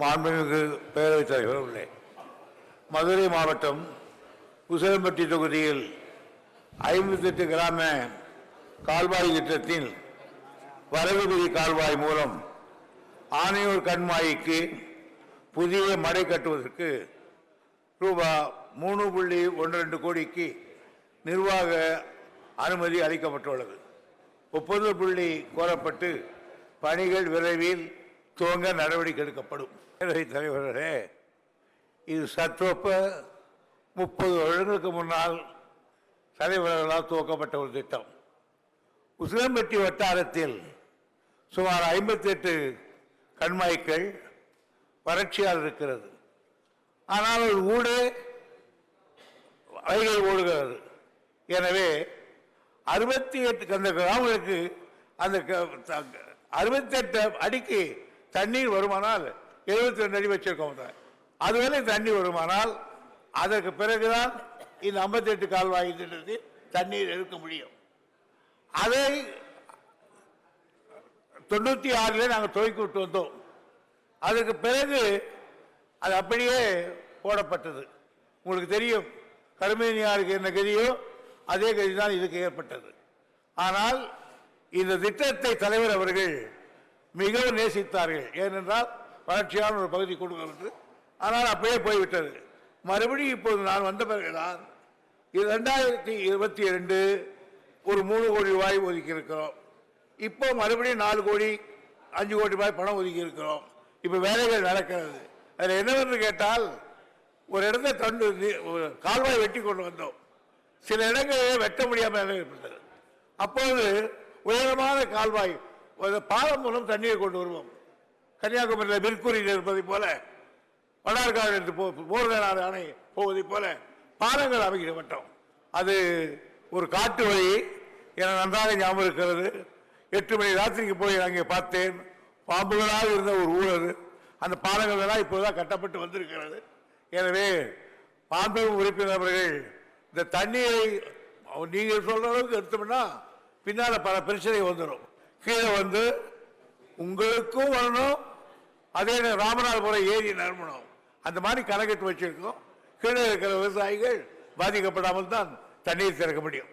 மாண்புமிகு பேரவைத் தலைவர் உள்ளே. மதுரை மாவட்டம் உசிலம்பட்டி தொகுதியில் ஐம்பத்தெட்டு கிராம கால்வாய் திட்டத்தில் வரவுகுதி கால்வாய் மூலம் ஆனையூர் கண்மாய்க்கு புதிய மடை கட்டுவதற்கு ரூபா மூணு புள்ளி ஒன்று ரெண்டு கோடிக்கு நிர்வாக அனுமதி அளிக்கப்பட்டுள்ளது. ஒப்புதல் புள்ளி கோரப்பட்டு பணிகள் விரைவில் துவங்க நடவடிக்கை எடுக்கப்படும். பேரவைத் தலைவர்களே இது சற்றொப்ப முப்பது வருடங்களுக்கு முன்னால் தலைவர்களால் துவக்கப்பட்ட ஒரு திட்டம். உசிலம்பட்டி வட்டாரத்தில் சுமார் ஐம்பத்தெட்டு கண்மாய்க்கள் வறட்சியால் இருக்கிறது. ஆனால் ஒரு ஊடே வைகை ஓடுகிறது. எனவே அறுபத்தி எட்டு அந்த கிராமங்களுக்கு அந்த அறுபத்தெட்டு அடிக்கு தண்ணீர் வருமானால் எழுபத்தி ரெண்டு அடி வச்சிருக்கோம் அதுவரை தண்ணி வருமானால் அதற்கு பிறகுதான் இந்த ஐம்பத்தெட்டு கால்வாய் திட்டத்தில் தண்ணீர் எடுக்க முடியும். அதை தொண்ணூற்றி ஆறில் நாங்கள் துவக்கி விட்டு வந்தோம். அதற்கு பிறகு அது அப்படியே போடப்பட்டது. உங்களுக்கு தெரியும் கருமேனியாருக்கு என்ன கதியோ அதே கதி தான் இதுக்கு ஏற்பட்டது. ஆனால் இந்த திட்டத்தை தலைவர் அவர்கள் மிகவும் நேசித்தார்கள். ஏனென்றால் வளர்ச்சியான ஒரு பகுதி கொடுக்கிறது ஆனால் அப்படியே போய்விட்டது. மறுபடியும் இப்போது நான் வந்த பிறகுதான் இது ரெண்டாயிரத்தி இருபத்தி ரெண்டு ஒரு மூணு கோடி ரூபாய் ஒதுக்கி இருக்கிறோம் இப்போ மறுபடியும் நாலு கோடி அஞ்சு கோடி ரூபாய் பணம் ஒதுக்கி இருக்கிறோம் இப்போ வேலைகள் நடக்கிறது. அதில் என்னவென்று கேட்டால் ஒரு இடத்தை தண்டு கால்வாய் வெட்டி கொண்டு வந்தோம். சில இடங்களே வெட்ட முடியாமல் ஏற்பட்டது அப்போது உயரமான கால்வாய் பாலம் மூலம் தண்ணீரை கொண்டு வருவோம். கன்னியாகுமரியில் மிர்குரியில் இருப்பதை போல வடார்காடு என்று போ போர்தனாறு அணை போவதைப் போல பாலங்கள் அமைக்கப்பட்டோம் அது ஒரு காட்டு வழி. என நன்றாக ஞாபகம் இருக்கிறது. எட்டு மணி ராத்திரிக்கு போய் அங்கே பார்த்தேன். பாம்புகளாக இருந்த ஒரு ஊர் அது. அந்த பாலங்கள் எல்லாம் இப்போதான் கட்டப்பட்டு வந்திருக்கிறது. எனவே பாம்பு உறுப்பினர் இந்த தண்ணீரை நீங்கள் சொல்ற அளவுக்கு எடுத்தோம்னா பின்னால் பல பிரச்சனை வந்துடும். கீழே வந்து உங்களுக்கும் வரணும். அதே ராமநாள் ராமநாதபுரம் ஏரி நறுமணம் அந்த மாதிரி கணக்கிட்டு வச்சிருக்கோம். கீழே இருக்கிற விவசாயிகள் பாதிக்கப்படாமல் தான் தண்ணீர் திறக்க முடியும்.